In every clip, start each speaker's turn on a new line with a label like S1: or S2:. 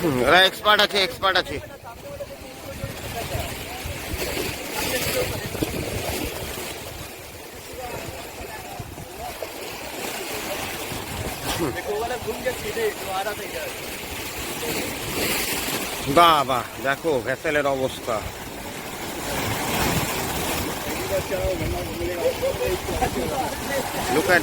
S1: হুম, ওরা এক্সপার্ট আছে এক্সপার্ট আছে বাহ বাহ দেখো ভেসেলের অবস্থা Look at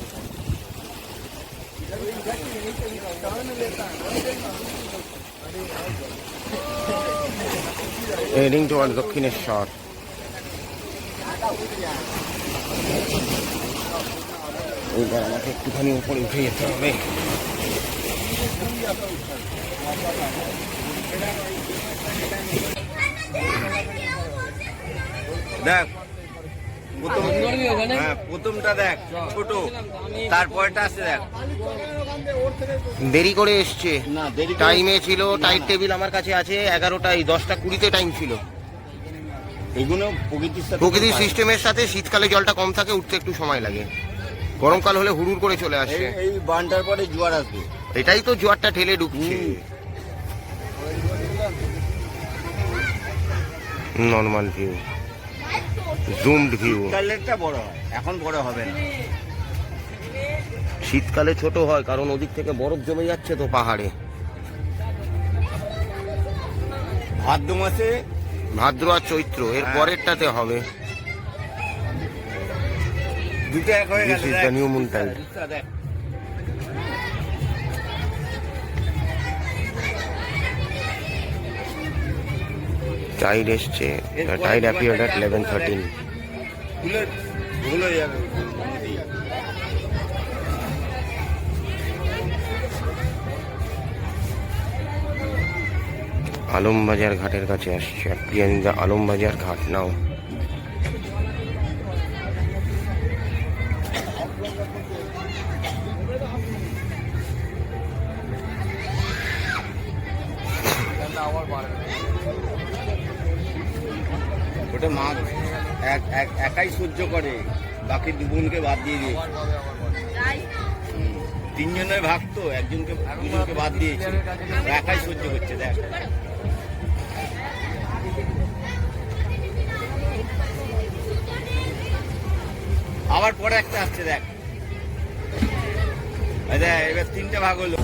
S1: Heading towards Dakshineswar এইবার আমাকে একটুখানি উপরে উঠে যেতে হবে। দেখ প্রথম হ্যাঁ প্রথমটা দেখ ছোট। তারপরটা আছে দেখ। দেরি করে এসছে। টাইমে ছিল টাইট টেবিল আমার কাছে আছে এগারোটায় দশটা কুড়িতে টাইম ছিল।
S2: এগুলো প্রকৃতির
S1: সিস্টেমের সাথে শীতকালে জলটা কম থাকে উঠতে একটু সময় লাগে। গরমকাল হলে হুড়ুর করে চলে আসে
S2: এই- এই বানটার পরে জোয়ার আসবে।
S1: এটাই তো জোয়ারটা ঠেলে ঢুকছে। নর্মাল ভিউ জুমড ভিউ
S2: কালেরটা বড় হয় এখন বড় হবে না।
S1: শীতকালে ছোট হয় কারণ ওদিক থেকে বরফ জমে যাচ্ছে তো পাহাড়ে।
S2: ভাদ্র মাসে
S1: ভাদ্র আর চৈত্র এর
S2: হ্যাঁ।
S1: পরেরটাতে হবে।
S2: দুটো এক হয়ে
S1: গেছে
S2: নিউ
S1: is টাইড এসছে tide
S2: appeared at eleven thirteen
S1: Alambazar ঘাটের কাছে আসছে। প্রিয়াঙ্গা আলমবাজার ঘাট নাও।
S2: ওটা মাছ এক এক- একাই সহ্য করে। বাকি দুবোনকে বাদ দিয়ে দিয়েছে। তিনজনের ভাগ তো একজনকে দুজনকে বাদ দিয়েছে। একাই সহ্য করছে দেখ। আবার পরে একটা আসছে দেখ, এবার তিনটে ভাগ হলো।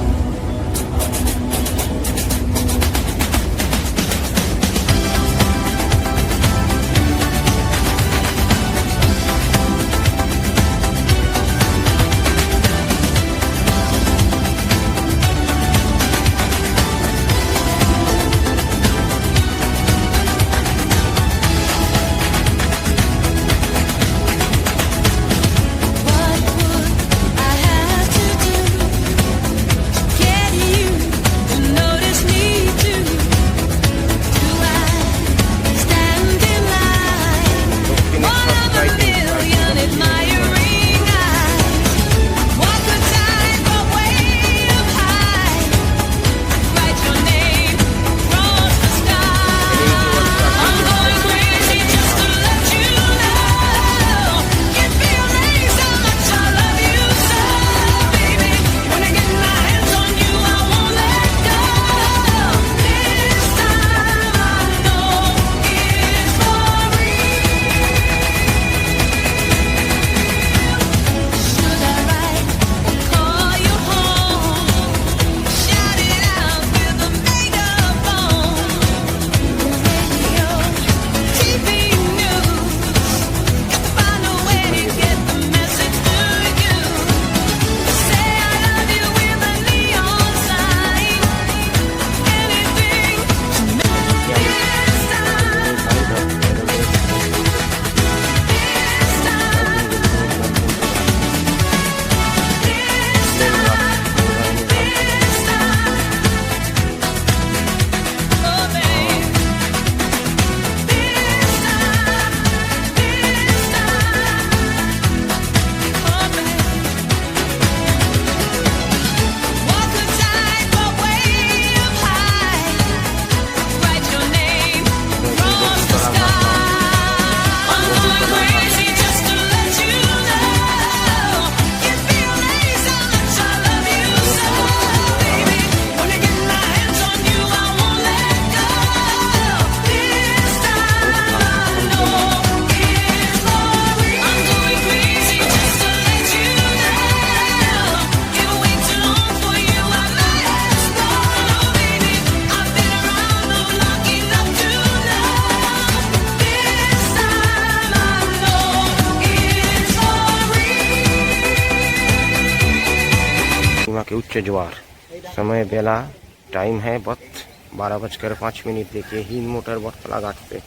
S1: ज्वार। समय बेला टाइम है वक्त बारह बजकर पाँच मिनट देखिए हिंद मोटर बटतला घाट पे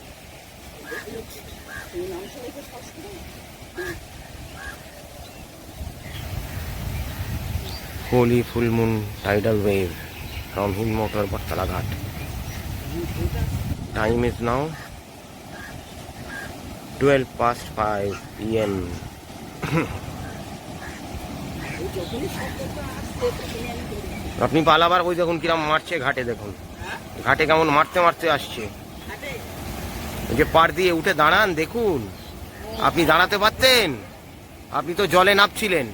S1: Holi full moon tidal wave from Hind motor Battala Ghat time is now twelve 12 past 5 p.m. আপনি পালাবার ওই দেখুন কিরম মারছে ঘাটে, দেখুন। ঘাটে কেমন মারতে মারতে আসছে। যে পার দিয়ে উঠে দাঁড়ান, দেখুন। আপনি দাঁড়াতে পারতেন? আপনি তো জলে নাপছিলেন।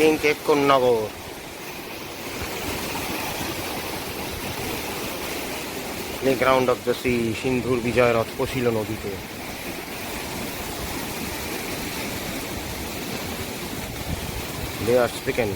S1: ইডিং কেপ নগর প্লেগ্রাউন্ড অফ দ্য সি সিন্ধুর বিজয় রথ পশিল নদীতে দে আর speaking.